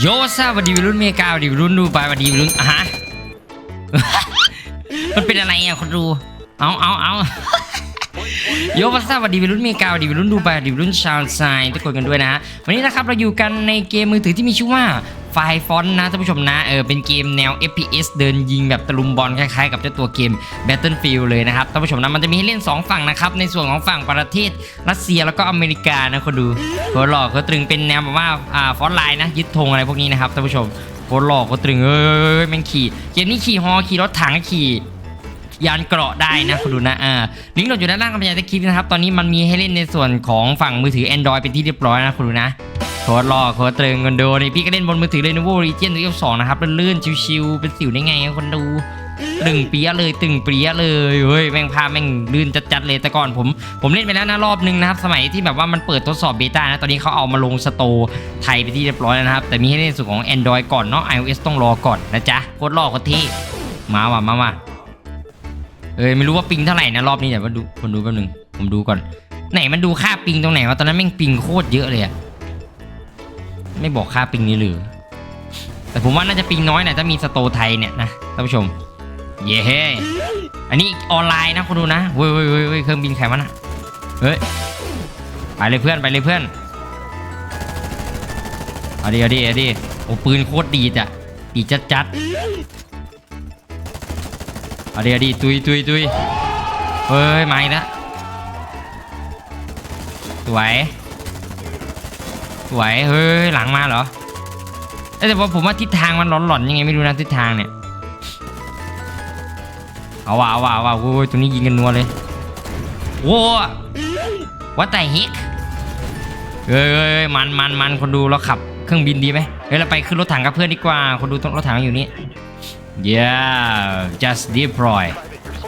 โยซาวันดีวิรุ่นเมกาวันดีวิรุ่นดูไปวันดีวิรุ่นอะฮะมันเป็นอะไรอะคนดู เอาเอาเอาโยวัสวัสดีวิรุ่นเมกาวัสดีวิรุ่นดูไปวัสดีวิรุ่นชาวไซน์ทุกคนกันด้วยนะฮะวันนี้นะครับเราอยู่กันในเกมมือถือที่มีชื่อว่า ไฟฟอนนะท่านผู้ชมนะเออเป็นเกมแนว FPS เดินยิงแบบตะลุมบอลคล้ายๆกับเจ้าตัวเกม Battlefield เลยนะครับท่านผู้ชมนะมันจะมีให้เล่น 2 ฝั่งนะครับในส่วนของฝั่งประเทศรัสเซียแล้วก็อเมริกานะคนดูโคตรหล่อโคตรตรึงเป็นแนวแบบว่าอ่าฟอนต์ไลน์นะยึดธงอะไรพวกนี้นะครับท่านผู้ชมโคตรหล่อโคตรตรึงเอ้ยแม่งขี่เกมนี้ขี่ฮอขี่รถถังขี่ยานเกราะได้นะคุณดูนะอ่าลิงก์โหลดอยู่ด้านล่างคำบรรยายใต้คลิปนะครับ ตอนนี้มันมีให้เล่นในส่วนของฝั่งมือถือ Android เป็นที่เรียบร้อยนะคุณดูนะ คตรรอโคตรตรึงคนดูนี่พี่ก็เล่นบนมือถือเลยนูโวรีเจนตัวสองนะครับลื่นๆชิวๆเป็นสิวได้ไงคนดูตึงเปียเลยตึงเปียเลยเฮ้ยแม่งพาแม่งลื่นจัดๆเลยแต่ก่อนผมผมเล่นไปแล้วนะรอบนึงนะครับสมัยที่แบบว่ามันเปิดทดสอบเบต้านะตอนนี้เขาเอามาลงสโตร์ไทยไปที่เรียบร้อยแล้วนะครับ แต่มีให้เล่นในส่วนของ Android ก่อนเนาะ iOS ต้องรอก่อนนะจ๊ะโคตรรอโคตรเท่มาว่ะมาว่ะเอ้ยไม่รู้ว่าปิงเท่าไหร่นะรอบนี้เดี๋ยวมาดูคนดูแป๊บนึงผมดูก่อน ไหนมันดูค่าปิงตรงไหนวะตอนนั้นแม่งปิงโคตรเยอะเลยอะ ไม่บอกค่าปิงนี่หรือ แต่ผมว่าน่าจะปิงน้อยหน่อยถ้ามีสโตไทยเนี่ยนะท่านผู้ชม เย้เฮ้อันนี้ออนไลน์นะคนดูนะเว้ยเว้ยเว้ยเว้ยเครื่องบินใครวะน่ะเฮ้ยไปเลยเพื่อนไปเลยเพื่อนเอาดิเอาดิเอาดิโอ้ปืนโคตรดีจ้ะดีจัดจัดเอาดีเอาดีตุยตุยตุยเฮ้ยมาอีกแล้วสวย สวยเฮ้ยหลังมาเหรอแต่ว่าผมว่าทิศทางมันหลอนๆยังไงไม่รู้นะทิศทางเนี่ยเอาว่ะเอาว่ะเอาว่ะโอ้ยตัวนี้ยิงกันนัวเลยโว้วัดแต่ฮิกเฮ้ยเฮ้ยเฮ้ยมันมันมันคนดูเราขับเครื่องบินดีไหมเฮ้ยเราไปขึ้นรถถังกับเพื่อนดีกว่า คนดูต้องรถถังอยู่นี่ Yeah just deploy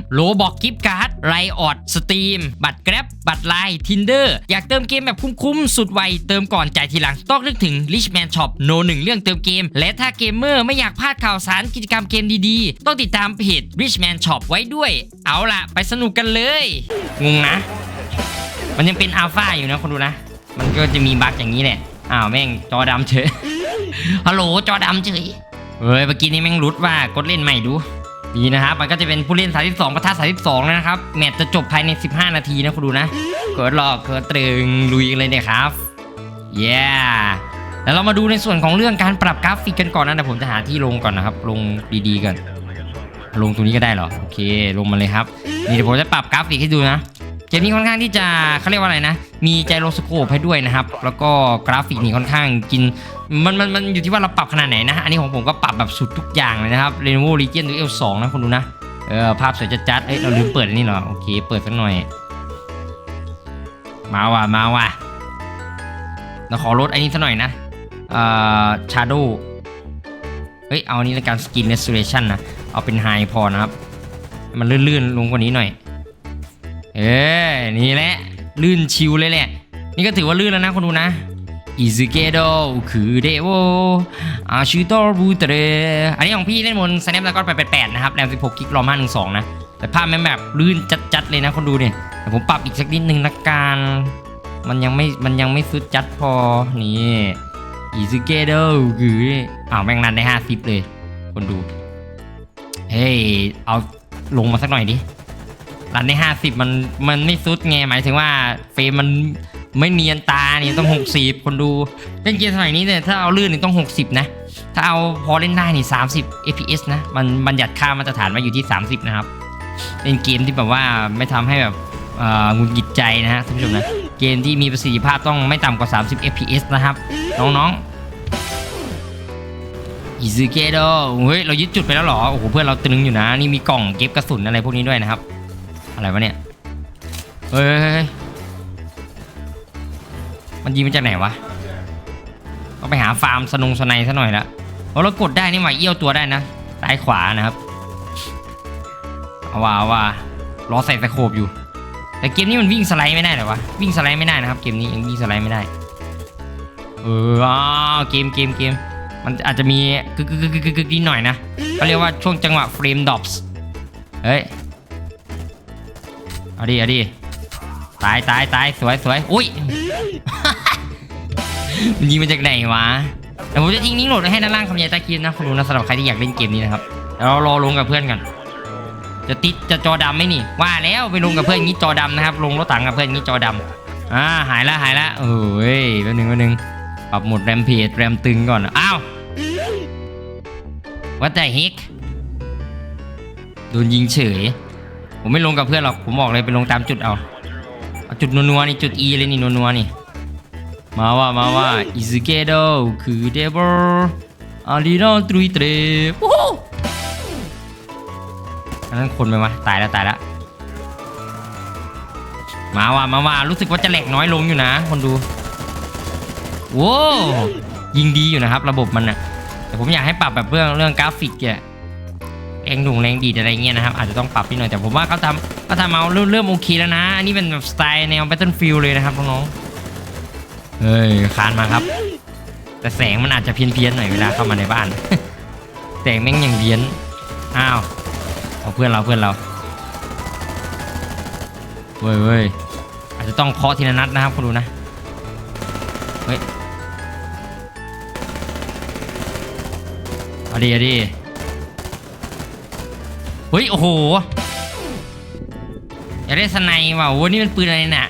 ๆโลบอกกิฟต์การ์ดไรออดสตรีม บัตรแกร็บบัตรไลน์ทินเดอร์อยากเติมเกมแบบคุ้มๆ สุดไว เติมก่อนจ่ายทีหลัง ต้องนึกถึง Richman Shop โนหนึ่งเรื่องเติมเกม และถ้าเกมเมอร์ไม่อยากพลาดข่าวสารกิจกรรมเกมดีๆ ต้องติดตามเพจ Richman Shop ไว้ด้วย เอาล่ะ ไปสนุกกันเลย งงนะ มันยังเป็นอัลฟาอยู่นะคนดูนะ มันก็จะมีบั๊กอย่างนี้แหละอ้าวแม่งจอดำเฉยฮัลโหลจอดำเฉยเฮ้ยเมื่อกี้นี้แม่งรุดว่ากดเล่นใหม่ดู ดีนะครับมันก็จะเป็นผู้เล่น 32ปะทะ32เลยนะครับแมตช์จะจบภายใน 15 นาทีนะคุณดูนะเกิดหลอกเกิดตรึงลุยกันเลยเนี่ยครับเย้แล้วเรามาดูในส่วนของเรื่องการปรับกราฟิกกันก่อนนะเดี๋ยวผมจะหาที่ลงก่อนนะครับ ลงดีๆก่อนลงตรงนี้ก็ได้เหรอโอเค ลงมาเลยครับนี่เดี๋ยวผมจะปรับกราฟิกให้ดูนะ มนี้ค่อนข้างที่จะเขาเรียกว่าอะไรนะ มีไจโรสโคปให้ด้วยนะครับ แล้วก็กราฟิกนี่ค่อนข้างกิน มันมันมันอยู่ที่ว่าเราปรับขนาดไหนนะ อันนี้ของผมก็ปรับแบบสุดทุกอย่างเลยนะครับ Lenovo Legion Duel 2นะคุณดูนะ เออภาพสวยจัดๆเอ้ยเราลืมเปิดอันนี้เหรอ โอเค เปิดสักหน่อย มาว่ะ มาว่ะเราขอลดอันนี้สักหน่อยนะ เอ่อ Shadow เฮ้ย เอาอันนี้ในการ Skin Restoration นะ เอาเป็น High พอนะครับ มันลื่นๆลงกว่านี้หน่อย เอ้ยนี่แหละ ลื่นชิวเลยแหละ นี่ก็ถือว่าลื่นแล้วนะคนดูนะอิซึเกโดคือเดโวอาชิโตบูเตเรอันนี้ของพี่เล่นบน Snapdragon 888นะครับแรม16กิกรอม512นะ แต่ภาพแม่งแบบลื่นจัดๆเลยนะคนดูเนี่ยแต่ผมปรับอีกสักนิดนึงละกันมันยังไม่มันยังไม่สุดจัดพอนี่อิซึเกโดคืออ้าวแม่งนันได้50เลย คนดู เฮ้ยเอาลงมาสักหน่อยดิ รันได้ห้าสิบมันมันไม่ซุดไงหมายถึงว่าเฟรมมันไม่เนียนตานี่ต้องหกสิบคนดูเล่นเกมสมัยนี้เนี่ยถ้าเอาลื่นนี่ต้องหกสิบนะ ถ้าเอาพอเล่นได้นี่สามสิบ fps นะ มันบัญญัติค่ามาตรฐานมาอยู่ที่ 30 นะครับ เป็นเกมที่แบบว่าไม่ทำให้แบบอ่อหงุดหงิดใจนะฮะท่านผู้ชมนะ เกมที่มีประสิทธิภาพต้องไม่ต่ำกว่า 30 fps นะครับ น้องๆอิซึเกโดเฮ้ย เรายึดจุดไปแล้วหรอ โอ้โห เพื่อนเราตึงอยู่นะ นี่มีกล่องเก็บกระสุนอะไรพวกนี้ด้วยนะครับ อะไรวะเนี่ยเฮ้ยมันยิงมาจากไหนวะก็ไปหาฟาร์มสนุงสไนซะหน่อยละเพราะเรากดได้นี่หว่าเอี้ยวตัวได้นะซ้ายขวานะครับเอาว่าเอาว่าล้อใส่ตะโขบอยู่ แต่เกมนี้มันวิ่งสไลด์ไม่ได้เหรอวะวิ่งสไลด์ไม่ได้นะครับ เกมนี้ยังวิ่งสไลด์ไม่ได้เออเกมเกมเกมมันอาจจะมีกึกกึกกึกกึกกึกนิดหน่อยนะเขาเรียกว่าช่วงจังหวะเฟรมดรอปส์เฮ้ย เอาดิเอาดิตายตายตายสวยสวยอุ้ย มันยิงมาจากไหนวะเดี๋ยวผมจะทิ้งลิงโหลดไว้ให้ด้านล่างคำยายตะคินนะคุณดูนะสำหรับใครที่อยากเล่นเกมนี้นะครับเดี๋ยวเรารอลงกับเพื่อนกัน จะติดจะจอดำไหมนี่ ว่าแล้วไปลงกับเพื่อนงี้จอดำนะครับ ลงรถถังกับเพื่อนงี้จอดำอ่าหายละหายละโอ้ยแป๊บนึงแป๊บนึงปรับหมดแรมเพจแรมตึงก่อนอ้าวว่าแต่ฮิกโดนยิงเฉย ผมไม่ลงกับเพื่อนหรอก ผมบอกเลยไปลงตามจุดเอาเอาจุดนัวๆนี่จุด E เลยนี่นัวๆนี่ มาว่ามาว่าอิซึเกโดคือเดบออารีโนตรุยเตรวู้ฮู้อันนั้นคนไปมาตายแล้วตายแล้วมาว่ามาว่ารู้สึกว่าจะแหลกน้อยลงอยู่นะ คนดูโว้ยิงดีอยู่นะครับ ระบบมันอะแต่ผมอยากให้ปรับแบบเรื่องเรื่องกราฟิกแก แรงดุงแรงดีดอะไรเงี้ยนะครับอาจจะต้องปรับนิดหน่อยแต่ผมว่าเขาทำเขาทำเอาเริ่มเริ่มโอเคแล้วนะ อันนี้เป็นแบบสไตล์แนว Battlefield เลยนะครับน้องๆเฮ้ยคานมาครับ แต่แสงมันอาจจะเพี้ยนเพียนๆหน่อยเวลาเข้ามาในบ้าน แสงแม่งยังเพี้ยนอ้าวเอาเพื่อนเราเพื่อนเราเว้ยเว้ยอาจจะต้องเคาะทีละนัดนะครับคุณดูนะเฮ้ยเอาดีเอาดี ฮ้ย โอ้โห อยากได้สไนป์ว่ะโอ้โหนี่มันปืนอะไรเนี่ย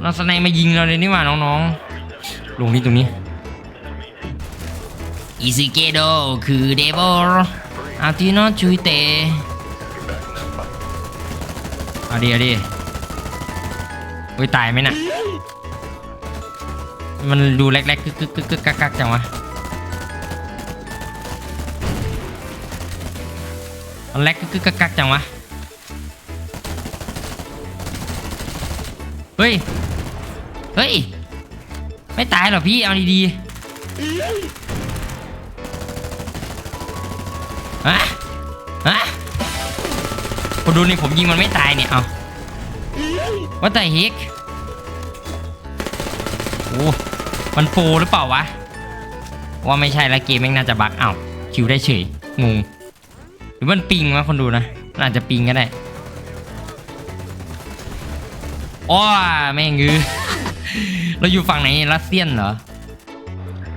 เราสไนมายิงเราเลยนี่หว่าน้องๆ ลงนี่ตรงนี้อิซิเกโดคือเดบอลอาติโนจุยเตเอาดีเอาดีโอ้ยตายไหมน่ะ มันดูแรกๆกึกกึกกึกกึกกักกักจังวะ มันแรกกึกกึกกักจังวะ เฮ้ย เฮ้ย ไม่ตายหรอพี่ เอาดีๆฮะฮะคนดูนี่ผมยิงมันไม่ตายเนี่ย เอาว่าแต่เฮกโอ้มันโปรหรือเปล่าวะ ว่าไม่ใช่แล้วเกมแม่งน่าจะบั๊กอ้าคิวได้เฉยงง รือมันปิงวะคนดูนะมันอาจจะปิงก็ได้อ้อแม่งงือเราอยู่ฝั่งไหนรัสเซียนเหรอ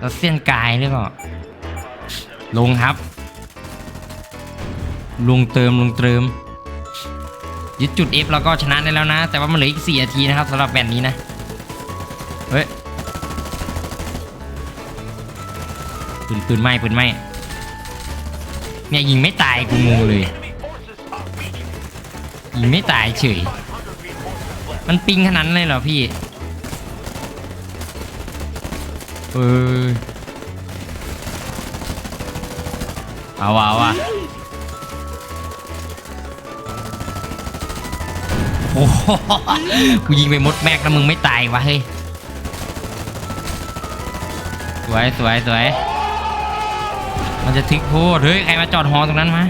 รัสเซียนกายหรือเปล่าลงครับ ลงเติมลงเติมยึดจุด F แล้วก็ชนะได้แล้วนะ แต่ว่ามันเหลืออีก4นาทีนะครับสำหรับแบนนี้นะ เฮ้ยปืนปืนไหม้ปืนไหม้ เนี่ยยิงไม่ตายกูงงเลย ยิงไม่ตายเฉย มันปิงขนาดนั้นเลยเหรอพี่ เออเอาว่ะเอาว่ะโอ้กูยิงไปมดแม็กแล้วมึงไม่ตายวะเฮ้ย สวยสวยสวย มันจะทิกโพดเฮ้ย ใครมาจอดหอตรงนั้นมา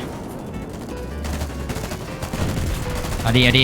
เอาดีเอาดี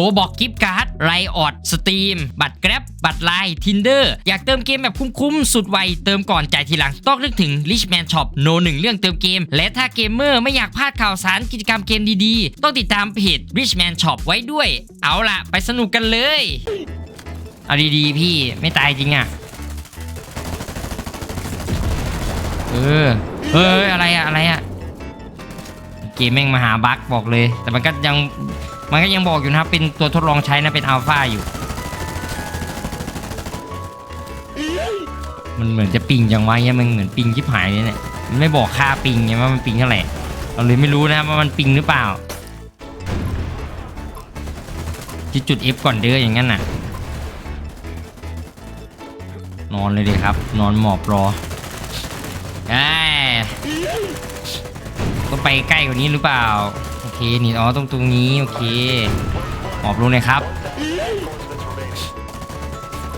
ลบอกกิฟต์การ์ดไรออดสตรีมบัตรแกร็บบัตรไลน์ทินเดอร์อยากเติมเกมแบบคุ้มๆ สุดไว เติมก่อนจ่ายทีหลัง ต้องนึกถึง Richman Shop โนหนึ่งเรื่องเติมเกม และถ้าเกมเมอร์ไม่อยากพลาดข่าวสารกิจกรรมเกมดีๆ ต้องติดตามเพจ Richman Shop ไว้ด้วย เอาล่ะ ไปสนุกกันเลย เอาดีๆ พี่ไม่ตายจริงอะ เออเฮ้ยอะไรอะอะไรอะเกมแม่งมาหาบั๊กบอกเลย แต่มันก็ยัง มันก็ยังบอกอยู่นะครับ เป็นตัวทดลองใช้นะ เป็นอัลฟาอยู่ มันเหมือนจะปิงจังวะเนี่ยมันเหมือนปิงชิบหายเลยเนี่ย มันไม่บอกค่าปิงไงว่ามันปิงเท่าไหร่ เราเลยไม่รู้นะครับว่ามันปิงหรือเปล่าจุดจุด F ก่อนเด้ออย่างนั้นน่ะ นอนเลยดีครับ นอนหมอบรอไอ้ยต้องไปใกล้กว่านี้หรือเปล่า โอเคนี่อ๋อตรงตรงนี้โอเคหมอบลงเลยครับ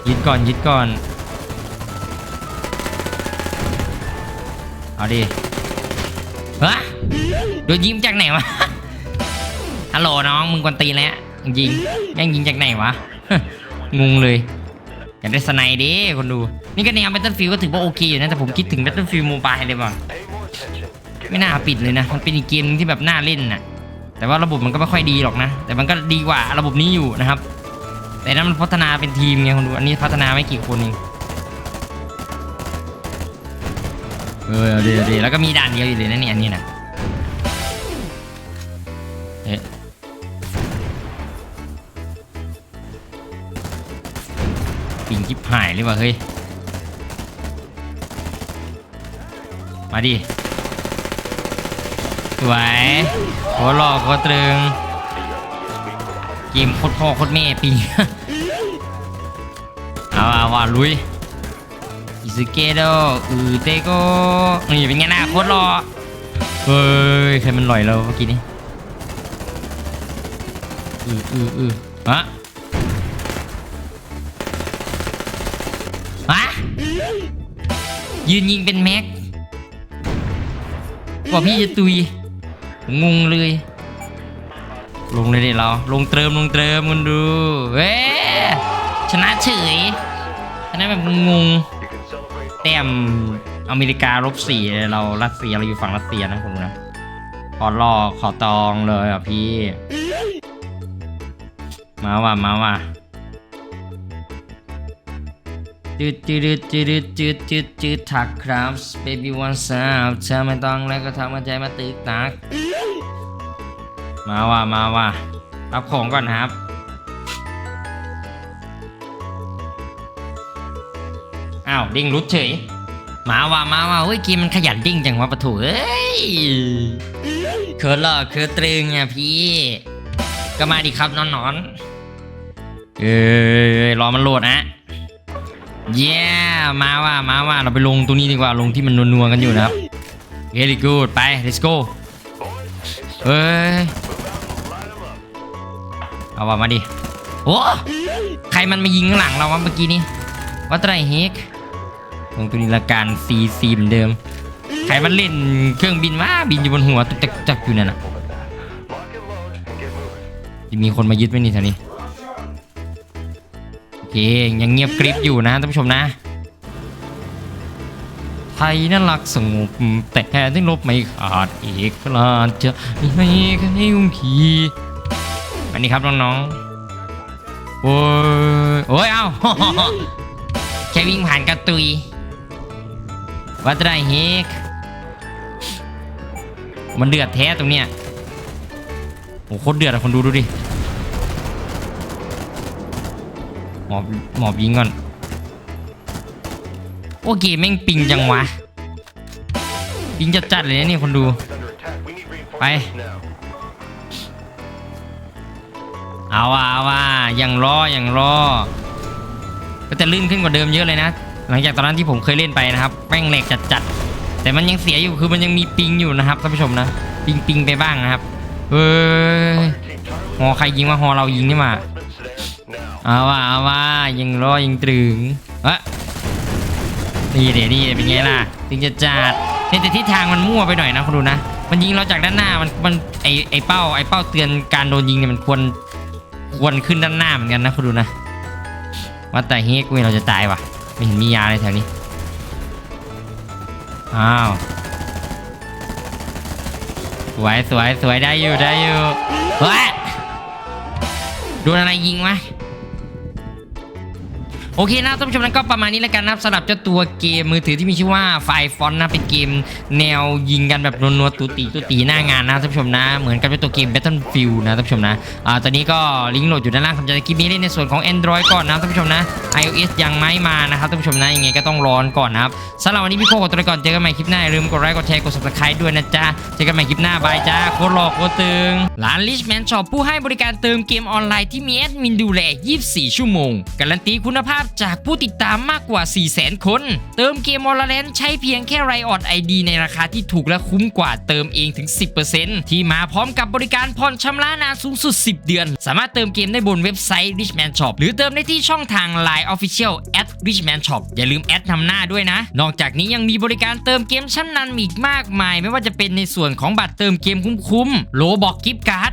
ยึดก่อนยึดก่อน เอาดิฮะโดนยิงจากไหนวะฮัลโหลน้องมึงกวนตีนแล้วยิงแม่งยิงจากไหนวะงงเลยอยากได้สไนด์ดิคนดู นี่ก็แนว Battlefield ก็ถือว่าโอเคอยู่นะ แต่ผมคิดถึง Battlefield Mobile เลยว่ะไม่น่าปิดเลยนะ มันเป็นอีกเกมนึงที่แบบน่าเล่นน่ะ แต่ว่าระบบมันก็ไม่ค่อยดีหรอกนะ แต่มันก็ดีกว่าระบบนี้อยู่นะครับ แต่นั้นมันพัฒนาเป็นทีมไงคนดูอันนี้พัฒนาไม่กี่คนเองเออเดี๋ยวเดี๋ยวแล้วก็มีด่านเดียวอยู่เลยนะเนี่ยอันนี้นะเอ๊ะปิงจิบหายเลยว่ะเฮ้ย มาดิ สวยโคตรหล่อโคตรตรึงเกมโคตรพ่อโคตรแม่ปีเอาว่าลุยอิซึเกโดอือเตโกนี่เป็นไงนะโคตรหล่อเฮ้ยใครมันหล่อยเราเมื่อกี้นี้อืออืออือฮะฮะยืนยิงเป็นแม็กกว่าพี่จะตุย งงเลย ลงเลยดิเรา ลงเติมลงเติมมันดูเว้ชนะเฉยชนะแบบงงๆแต้มอเมริกาลบสี่เรารัสเซียเราอยู่ฝั่งรัสเซียนะผมนะขอรอขอตองเลยอะพี่ มาว่ะมาว่ะ จืดจืดจืดจืดจืดจืดถักครับ baby one s a p เธอไม่ต้องแล้วก็ทำหัวใจมาตึกตัก มาว่ะมาว่ะรับของก่อนครับอ้าวเด้งรุดเฉย มาว่ะมาว่ะเฮ้ยกมมันขยันเด้งจังวะปะถูเอ้ยเคิร์หล่อเคิร์ตรึงอะพี่ ก็มาดิครับนอนนอนเอ้ยรอมันโหลดนะ เย้มาว่ะมาว่ะเราไปลงตรงนี้ดีกว่าลงที่มันนัวๆกันอยู่นะครับ very good ไป let's go เฮ้ยเอาว่ามาดิโอ้ใครมันมายิงข้างหลังเราวะเมื่อกี้นี้วัตไรเฮกลงตัวนี้ละการซีซีเหมือนเดิมใครมันเล่นเครื่องบินวะบินอยู่บนหัวตุกจักจักอยู่นั่นน่ะจะมีคนมายึดไหมนี่แถวนี้ เคยังเงียบกริบอยู่นะท่านผู้ชมนะ ไทยน่ารักสงบแต่แท้ที่ลบไม่ขาดเอกราชจะไมีให้ให้อุ้มขี่อันนี้ครับน้องๆโอ้ยโอ้ยเอ้าแค่วิ่งผ่านกระตุยวัดไรเฮกมันเดือดแท้ตรงเนี้ยโอ้โคตรเดือดอะคนดูดูดิ ห มอบหมอบยิงก่อน โอเคแม่งปิงจังวะ ปิงจัดๆเลยนะนี่คนดู ไป เอาว่าเอาว่ายังรอยังรอ ก็จะลื่นขึ้นกว่าเดิมเยอะเลยนะ หลังจากตอนนั้นที่ผมเคยเล่นไปนะครับแม่งแหลกจัดๆ แต่มันยังเสียอยู่คือมันยังมีปิงอยู่นะครับท่านผู้ชมนะ ปิงปิงไปบ้างนะครับเฮ้ยฮอใครยิงมาฮอเรายิงนี่มา เอาว่าเอาว่ายังรอยังตรึงเอะนี่เดี๋ยวนี่เป็นไงล่ะถึงจะจัดเนี่ยแต่ทิศทางมันมั่วไปหน่อยนะคุณดูนะ มันยิงเราจากด้านหน้ามันมันไอไอเป้าไอเป้าเตือนการโดนยิงเนี่ยมันควรควรขึ้นด้านหน้าเหมือนกันนะคุณดูนะว่าแต่เฮ้ยกูเราจะตายว่ะไม่เห็นมียาเลยแถวนี้อ้าวสวยสวยสวยได้อยู่ได้อยู่เฮ้ยโดนอะไรยิงวะ โอเคนะท่านผู้ชมนั้นก็ประมาณนี้แล้วกันนะครับสำหรับเจ้าตัวเกมมือถือที่มีชื่อว่าไฟฟอนนะเป็นเกมแนวยิงกันแบบนัวๆตุตีตุตีหน้างานนะท่านผู้ชมนะ เหมือนกับเจ้าตัวเกม Battlefield นะท่านผู้ชมนะอ่าตอนนี้ก็ลิงก์โหลดอยู่ด้านล่างสำหรับคลิปนี้เล่นในส่วนของ Android ก่อนนะท่านผู้ชมนะ iOS ยังไม่มานะครับท่านผู้ชมนะยังไงก็ต้องรอนก่อนนะครับสำหรับวันนี้พี่โคขอตัวก่อนเจอกันใหม่คลิปหน้าอย่าลืมกดไลค์กดแชร์กด subscribe ด้วยนะจ๊ะเจอกันใหม่คลิปหน้าบายจ้าโคตรหล่อโคตรตึงร้าน Richman Shop ผู้ให้บริการเติมเกมออนไลน์ที่มีแอดมินดูแล 24 ชั่วโมงการันตีคุณภาพจากผู้ติดตามมากกว่า 400,000 คน เติมเกมออลเลนใช้เพียงแค่ไรออดไอดีในราคาที่ถูกและคุ้มกว่าเติมเองถึง 10%ที่มาพร้อมกับบริการผ่อนชำระนานสูงสุด 10 เดือน สามารถเติมเกมได้บนเว็บไซต์ Richman Shop หรือเติมได้ที่ช่องทาง Line Official at Richman Shop อย่าลืมแอดนำหน้าด้วยนะ นอกจากนี้ยังมีบริการเติมเกมชั้นนำอีกมากมาย ไม่ว่าจะเป็นในส่วนของบัตรเติมเกมคุ้มๆโลบอกกิฟต์การ์ด